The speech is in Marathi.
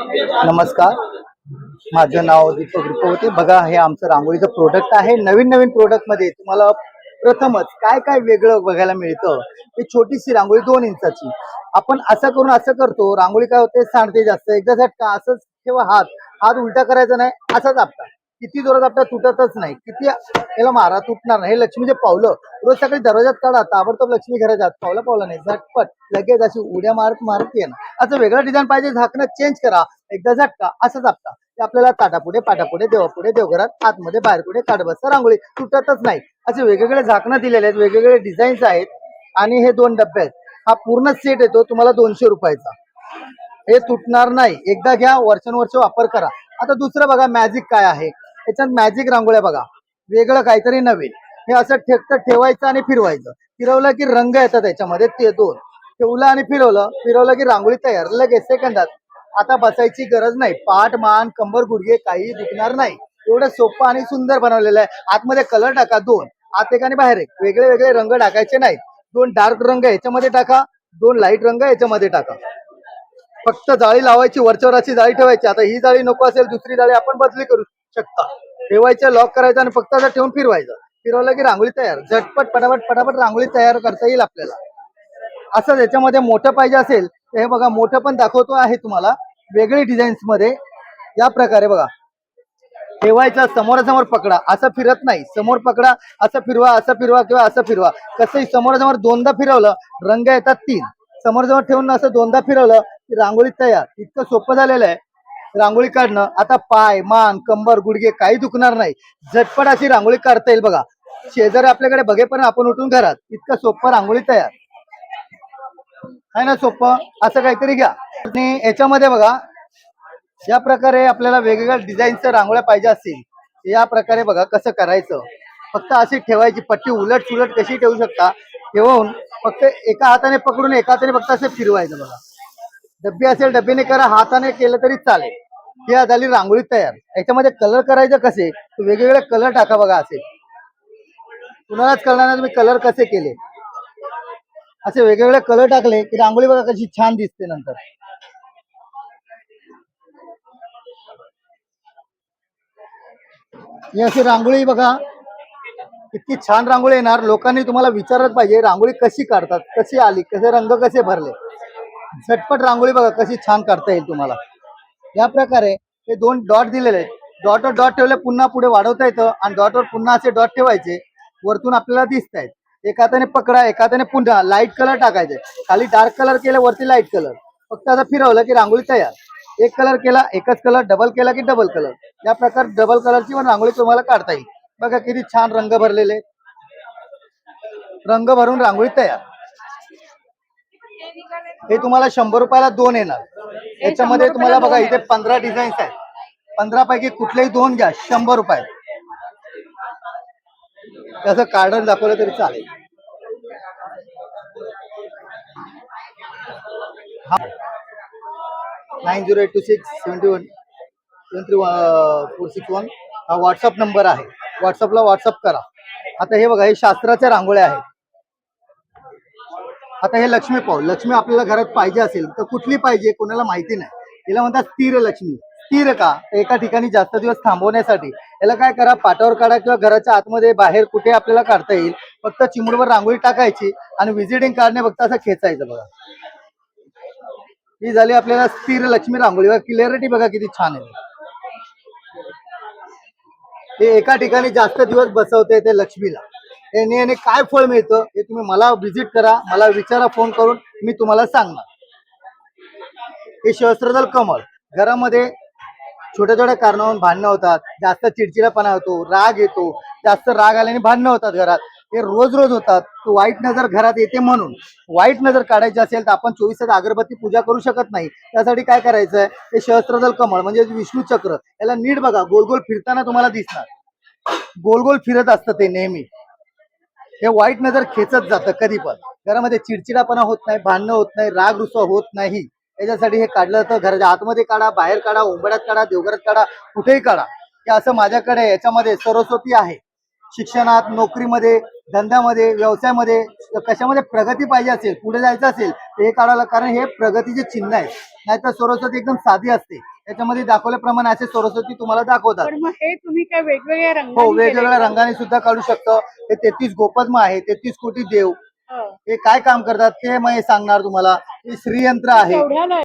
नमस्कार. माझं नाव दीपक रुपवते. बघा हे आमचं रांगोळीचं प्रोडक्ट आहे. नवीन नवीन प्रोडक्टमध्ये तुम्हाला प्रथमच काय काय वेगळं बघायला मिळतं? ही छोटीशी रांगोळी दोन इंचाची. आपण असं करून असं करतो. रांगोळी काय होते? सांडते जास्त. एकदा झटका असंच ठेवा हात हात उलटा करायचा नाही असाच आपला किती जोरात आपल्याला तुटतच नाही. किती याला मारा तुटणार नाही. हे लक्ष्मीचे पावलं रोज सकाळी दरवाजात काढा ताबडतोब लक्ष्मी घरात जात पावलं पावलं नाही. झटपट लगेच अशी उड्या मारत मारत येणं असं वेगळं डिझाईन पाहिजे झाकणं चेंज करा. एकदा झटका असं आपटा ते आपल्याला ताटापुढे पाटापुढे देवापुढे देवघरात आतमध्ये बाहेर पुढे काढ रांगोळी तुटतच नाही. असे वेगवेगळे झाकणं दिलेले आहेत वेगवेगळे डिझाईन्स आहेत. आणि हे दोन डब्बे आहेत. हा पूर्ण सेट येतो तुम्हाला दोनशे रुपयाचा. हे तुटणार नाही. एकदा घ्या वर्षानुवर्ष वापर करा. आता दुसरं बघा मॅजिक काय आहे? याच्यात मॅजिक रांगोळ्या बघा. वेगळं काहीतरी नवीन. हे असं ठेकतं ठेवायचं आणि फिरवायचं. फिरवलं की रंग येतात त्याच्यामध्ये ते दोन. ठेवलं आणि फिरवलं फिरवलं की रांगोळी तयार. लगेच सेकंदात आता बसायची गरज नाही. पाठ मान कंबर गुडघे काही दुखणार नाही. एवढं सोपं आणि सुंदर बनवलेलं आहे. आतमध्ये कलर टाका दोन. आत एक आणि बाहेर एक. वेगळे वेगळे रंग टाकायचे नाहीत दोन डार्क रंग याच्यामध्ये टाका. दोन लाइट रंग याच्यामध्ये टाका. फक्त जाळी लावायची वरच्यावर अशी जाळी ठेवायची. आता ही जाळी नको असेल दुसरी जाळी आपण बदली करू. शकता. ठेवायचं लॉक करायचं आणि फक्त असं ठेवून फिरवायचं. फिरवलं की रांगोळी तयार. झटपट पटापट पटापट रांगोळी तयार करता येईल आपल्याला. असं याच्यामध्ये मोठं पाहिजे असेल तर हे बघा मोठं पण दाखवतो आहे तुम्हाला. वेगळी डिझाईन्समध्ये या प्रकारे बघा. ठेवायचं समोरासमोर पकडा. असं फिरत नाही. समोर पकडा असं फिरवा असं फिरवा किंवा असं फिरवा. कसंही समोरासमोर दोनदा फिरवलं रंग येतात तीन. समोरासमोर ठेवून असं दोनदा फिरवलं की रांगोळी तयार. इतकं सोपं झालेलं आहे. रांगोळी काढणं आता पाय मान कंबर गुडघे काही दुखणार नाही. झटपट अशी रांगोळी काढता येईल बघा. शेजारी आपल्याकडे बघे पण आपण उठून घरात. इतकं सोपं रांगोळी तयार. आहे ना सोपं? असं काहीतरी घ्या. आणि याच्यामध्ये बघा या प्रकारे आपल्याला वेगवेगळ्या डिझाईनच्या रांगोळ्या पाहिजे असतील या प्रकारे बघा कसं करायचं. फक्त अशी ठेवायची पट्टी उलट सुलट कशी ठेवू शकता ठेवून फक्त एका हाताने पकडून एका हाताने फक्त असं फिरवायचं बघा. डब्बी असेल डब्बीने करा हाताने केलं तरी चालेल. ही आली रांगोळी तयार. याच्यामध्ये कलर करायचं कसे? वेगवेगळे कलर टाका बघा असे. कुणालाच कळणार नाही तुम्ही कलर कसे केले. असे वेगवेगळे कलर टाकले की रांगोळी बघा कशी छान दिसते नंतर. ही अशी रांगोळी बघा. इतकी छान रांगोळी येणार. लोकांनी तुम्हाला विचारत पाहिजे रांगोळी कशी काढतात? कशी आली? कसे रंग कसे भरले? झटपट रांगोळी बघा कशी छान काढता येईल तुम्हाला. या प्रकारे हे दोन डॉट दिलेले आहेत. डॉटवर डॉट ठेवले पुन्हा पुढे वाढवता येतं आणि डॉटवर पुन्हा असे डॉट ठेवायचे वरतून आपल्याला दिसत आहेत एका हाताने पकडा एका हाताने पुन्हा लाइट कलर टाकायचे. खाली डार्क कलर केलं वरती लाइट कलर. फक्त आता फिरवलं की रांगोळी तयार. एक कलर केला एकच कलर डबल केला की डबल कलर. या प्रकार डबल कलरची पण रांगोळी तुम्हाला काढता येईल. बघा किती छान रंग भरलेले रंग भरून रांगोळी तयार. हे तुम्हाला शंभर रुपयाला दोन येणार. याच्यामध्ये तुम्हाला बघा इथे पंधरा डिझाईन्स आहेत. पंधरा पैकी कुठलेही दोन घ्या शंभर रुपये. त्याचं कार्डन दाखवलं तरी चालेल. Nine zero eight two six seventy one seven three four six one हा व्हॉट्सअप नंबर आहे. व्हॉट्सअपला व्हॉट्सअप करा. आता हे बघा हे शास्त्राच्या रांगोळ्या आहेत. आता हे लक्ष्मी पाहू. लक्ष्मी आपल्याला घरात पाहिजे असेल तर कुठली पाहिजे कोणाला माहिती नाही. तिला म्हणतात स्थिर लक्ष्मी. स्थिर का? एका ठिकाणी जास्त दिवस थांबवण्यासाठी. याला काय करा? पाटावर काढा किंवा घराच्या आतमध्ये बाहेर कुठे आपल्याला काढता येईल फक्त चिमुडवर रांगोळी टाकायची आणि व्हिजिटिंग कार्डने फक्त असं खेचायचं बघा. ही झाली आपल्याला स्थिर लक्ष्मी रांगोळी. बघा क्लिअरिटी बघा किती छान आहे. हे एका ठिकाणी जास्त दिवस बसवते ते लक्ष्मीला. याने याने काय फळ मिळतं हे तुम्ही मला व्हिजिट करा मला विचारा फोन करून मी तुम्हाला सांगणार. हे सहस्त्रदल कमळ घरामध्ये छोट्या छोट्या कारणावरून भांडणं होतात जास्त चिडचिडापणा होतो राग येतो जास्त राग आल्याने भांडणं होतात घरात. हे रोज रोज होतात. तो वाईट नजर घरात येते म्हणून. वाईट नजर काढायची असेल तर आपण चोवीस तास अगरबत्ती पूजा करू शकत नाही. त्यासाठी काय करायचं आहे हे सहस्त्रदल कमळ म्हणजे विष्णू चक्र याला नीट बघा. गोल गोल फिरताना तुम्हाला दिसणार. गोल गोल फिरत असतं ते नेहमी. हे वाईट नजर खेचत जातं कधी पण. घरामध्ये चिडचिडापणा होत नाही भांडणं होत नाही राग रुसवा होत नाही. याच्यासाठी हे काढलं तर घराच्या आतमध्ये काढा बाहेर काढा उंबड्यात काढा देवघरात काढा कुठेही काढा. हे असं माझ्याकडे याच्यामध्ये सरस्वती आहे. शिक्षणात नोकरीमध्ये धंद्यामध्ये व्यवसायामध्ये कशामध्ये प्रगती पाहिजे असेल पुढे जायचं असेल तर हे काढायला कारण हे प्रगतीचे चिन्ह आहे. नाहीतर सरस्वती एकदम साधी असते. त्याच्यामध्ये दाखवल्याप्रमाणे असे सरस्वती तुम्हाला दाखवतात पण मग हे तुम्ही काय वेगवेगळ्या हो रंगाने वेगवेगळ्या? रंगाने सुद्धा काढू शकतो हे तेहतीस गोपद्म आहे तेहतीस कोटी देव हो. हे काय काम करतात ते मग हे सांगणार तुम्हाला हे श्रीयंत्र आहे केवढ्याला आहे?